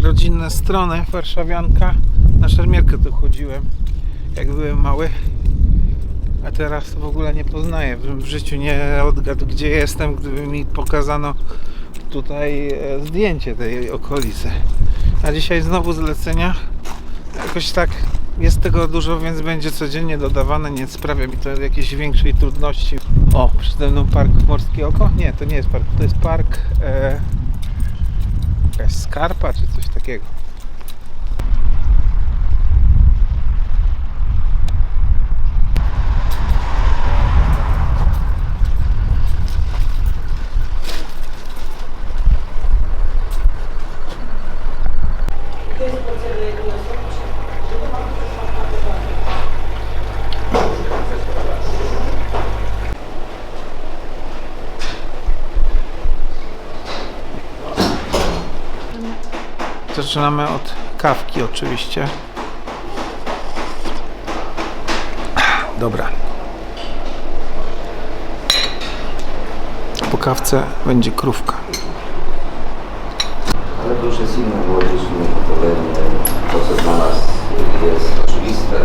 rodzinne strony warszawianka. Na szermierkę tu chodziłem, jak byłem mały. A teraz w ogóle nie poznaję. Bym w życiu nie odgadł, gdzie jestem, gdyby mi pokazano tutaj e, zdjęcie tej okolicy. A dzisiaj znowu zlecenia. Jakoś tak jest tego dużo, więc będzie codziennie dodawane. Nie sprawia mi to jakiejś większej trudności. O, przede mną park Morskie Oko? Nie, to nie jest park. To jest park e, skarpa czy coś takiego. Zaczynamy od kawki oczywiście. Dobra. Po kawce będzie krówka. Ale to już jest inne młodzieżne pokolenie. To, co dla nas jest oczywiste,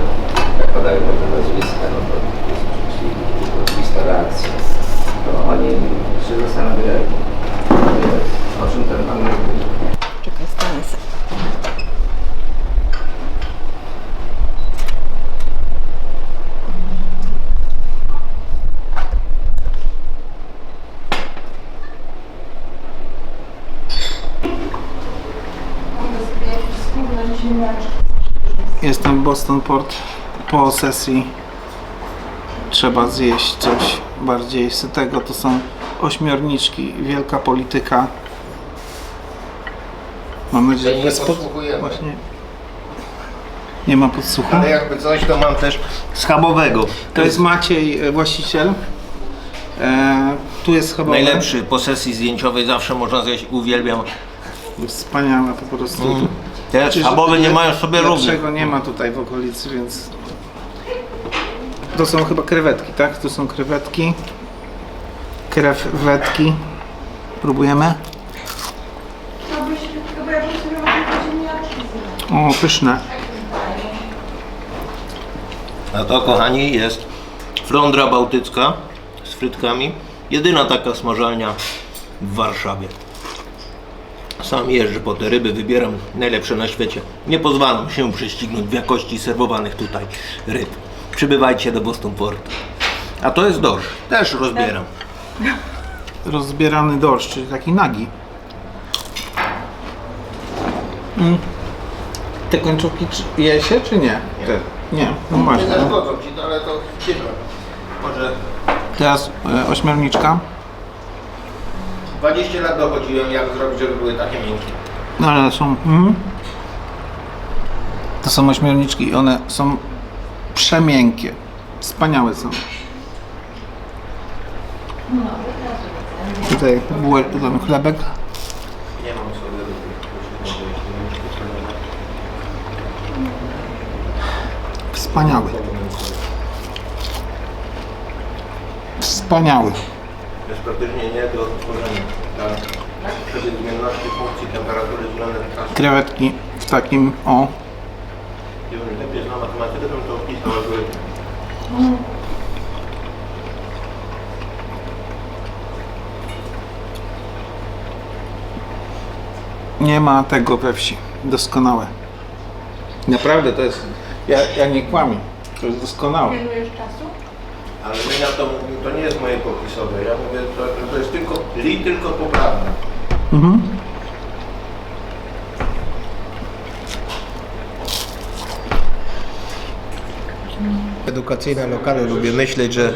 jak padają te nazwiska, no to jest oczywiście oczywista reakcja. To oni się zastanawiają, Jestem w Boston Port po sesji. Trzeba zjeść coś bardziej sytego. To są ośmiorniczki, wielka polityka. Mam nadzieję, Nie że bez pod... podsłuchujemy. Właśnie nie ma podsłuchu. Ale jakby coś, to mam też schabowego. To jest Maciej, e, właściciel. E, tu jest chyba najlepszy po sesji zdjęciowej, zawsze można zjeść, uwielbiam. Wspaniałe po prostu. Mm. Te Znaczy, że schabowe nie lep- mają sobie równych. Lepszego nie ma tutaj w okolicy, więc... To są chyba krewetki, tak? Tu są krewetki. Krewetki. Próbujemy. O, pyszne. A to, kochani, jest flądra bałtycka z frytkami. Jedyna taka smażalnia w Warszawie. Sam jeżdżę po te ryby, wybieram najlepsze na świecie. Nie pozwalam się prześcignąć w jakości serwowanych tutaj ryb. Przybywajcie do Boston Port. A to jest dorsz. Też rozbieram. Rozbierany dorsz, czyli taki nagi. Mm. Te kończówki czy- je się, czy nie? Te. Nie, no właśnie. zaszkodzą ci, ale to. Może Teraz e, ośmiorniczka. 20 lat dochodziłem, jak zrobić, żeby były takie miękkie. No ale są. Mhm. To są ośmiorniczki i one są przemiękkie. Wspaniałe są. Tutaj bułę, tutaj chlebek. Nie mam sobie Wspaniały. Wspaniały. Jest praktycznie nie do odtworzenia. Tak. Przy tej zmienności funkcji temperatury względem czasu. Krewetki w takim o. Gdybym lepiej znał matematykę, to bym to opisał, jakby Nie ma tego we wsi. Doskonałe. Naprawdę to jest. Ja, ja nie kłamię. To jest doskonałe. Ale my na to to nie jest moje popisowe. Ja mówię, to, to jest tylko li tylko poprawne. Mhm. Edukacyjne lokale lubię myśleć, że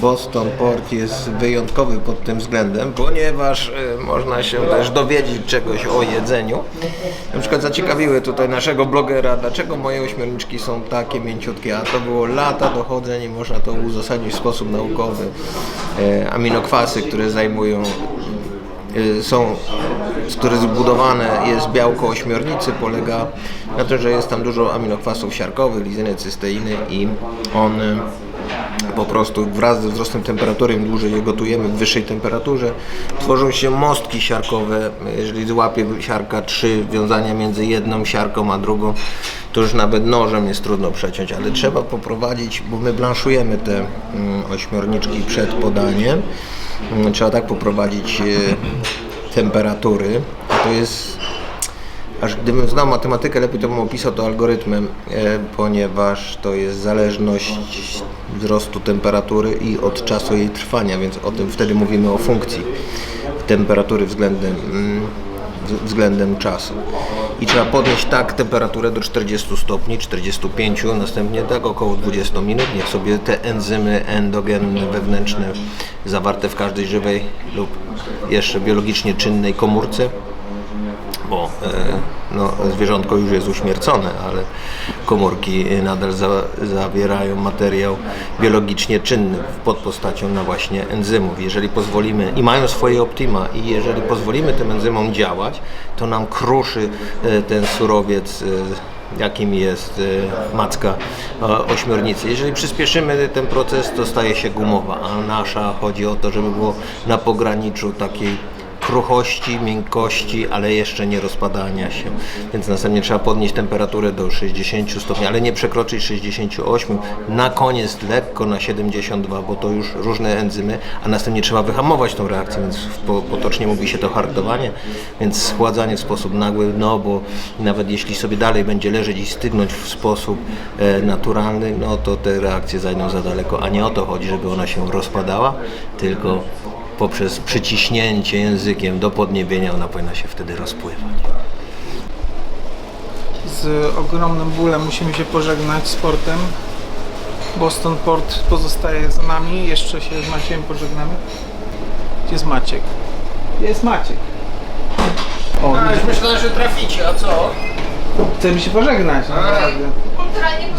Boston Port jest wyjątkowy pod tym względem, ponieważ e, można się też dowiedzieć czegoś o jedzeniu. Na przykład zaciekawiły tutaj naszego blogera, dlaczego moje ośmiorniczki są takie mięciutkie, a to było lata dochodzeń i można to uzasadnić w sposób naukowy. E, Aminokwasy, które zajmują y, są, z których zbudowane jest białko ośmiornicy, polega na tym, że jest tam dużo aminokwasów siarkowych, lizyny, cysteiny i on y, po prostu wraz ze wzrostem temperatury, im dłużej je gotujemy w wyższej temperaturze, tworzą się mostki siarkowe. Jeżeli złapie siarka trzy wiązania między jedną siarką a drugą, to już nawet nożem jest trudno przeciąć, ale trzeba poprowadzić, bo my blanszujemy te mm, ośmiorniczki przed podaniem. Mm, Trzeba tak poprowadzić e, temperatury. To jest Aż gdybym znał matematykę, lepiej to bym opisał to algorytmem, e, ponieważ to jest zależność wzrostu temperatury i od czasu jej trwania, więc o tym wtedy mówimy o funkcji temperatury względem, mm, względem czasu. I trzeba podnieść tak temperaturę do 40 stopni, 45, następnie tak około 20 minut. Niech sobie te enzymy endogenne, wewnętrzne, zawarte w każdej żywej lub jeszcze biologicznie czynnej komórce, bo e, no, zwierzątko już jest uśmiercone, ale komórki nadal za, zawierają materiał biologicznie czynny pod postacią na właśnie enzymów. Jeżeli pozwolimy, i mają swoje optima, i jeżeli pozwolimy tym enzymom działać, to nam kruszy e, ten surowiec e, jakim jest macka ośmiornicy. Jeżeli przyspieszymy ten proces, to staje się gumowa, a nasza chodzi o to, żeby było na pograniczu takiej kruchości, miękkości, ale jeszcze nie rozpadania się. Więc następnie trzeba podnieść temperaturę do 60 stopni, ale nie przekroczyć 68. Na koniec lekko na 72, bo to już różne enzymy, a następnie trzeba wyhamować tą reakcję, więc po, potocznie mówi się to hartowanie, więc schładzanie w sposób nagły, no bo nawet jeśli sobie dalej będzie leżeć i stygnąć w sposób e, naturalny, no to te reakcje zajdą za daleko, a nie o to chodzi, żeby ona się rozpadała, tylko poprzez przyciśnięcie językiem do podniebienia ona powinna się wtedy rozpływać. Z ogromnym bólem musimy się pożegnać z portem. Boston Port pozostaje za nami. Jeszcze się z Maciejem pożegnamy. Gdzie jest Maciek? Gdzie jest Maciek? O, widzisz, myślałem, że traficie, a co? chcemy się pożegnać. Naprawdę.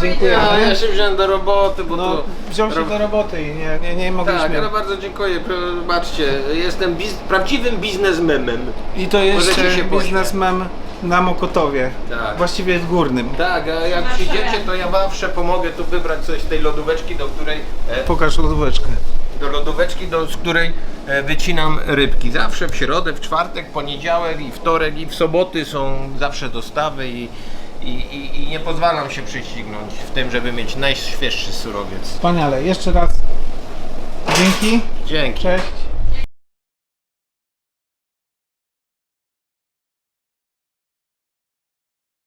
Dziękuję. Ja, ja się wziąłem do roboty, bo No, to... wziął się do roboty i nie, nie, nie mogliśmy. Tak, ale bardzo dziękuję. Zobaczcie, jestem biz... prawdziwym biznesmemem. I to Możecie jeszcze się pośmiać. biznesmen na Mokotowie. Tak. Właściwie jest górnym. Tak, a jak przyjdziecie, to ja zawsze pomogę tu wybrać coś z tej lodóweczki, do której... E, Pokaż lodóweczkę. do lodóweczki, do, z której e, wycinam rybki. Zawsze w środę, w czwartek, poniedziałek i wtorek i w soboty są zawsze dostawy i, i, i, i nie pozwalam się przyścignąć w tym, żeby mieć najświeższy surowiec. Wspaniale. Jeszcze raz dzięki. Dzięki. Cześć.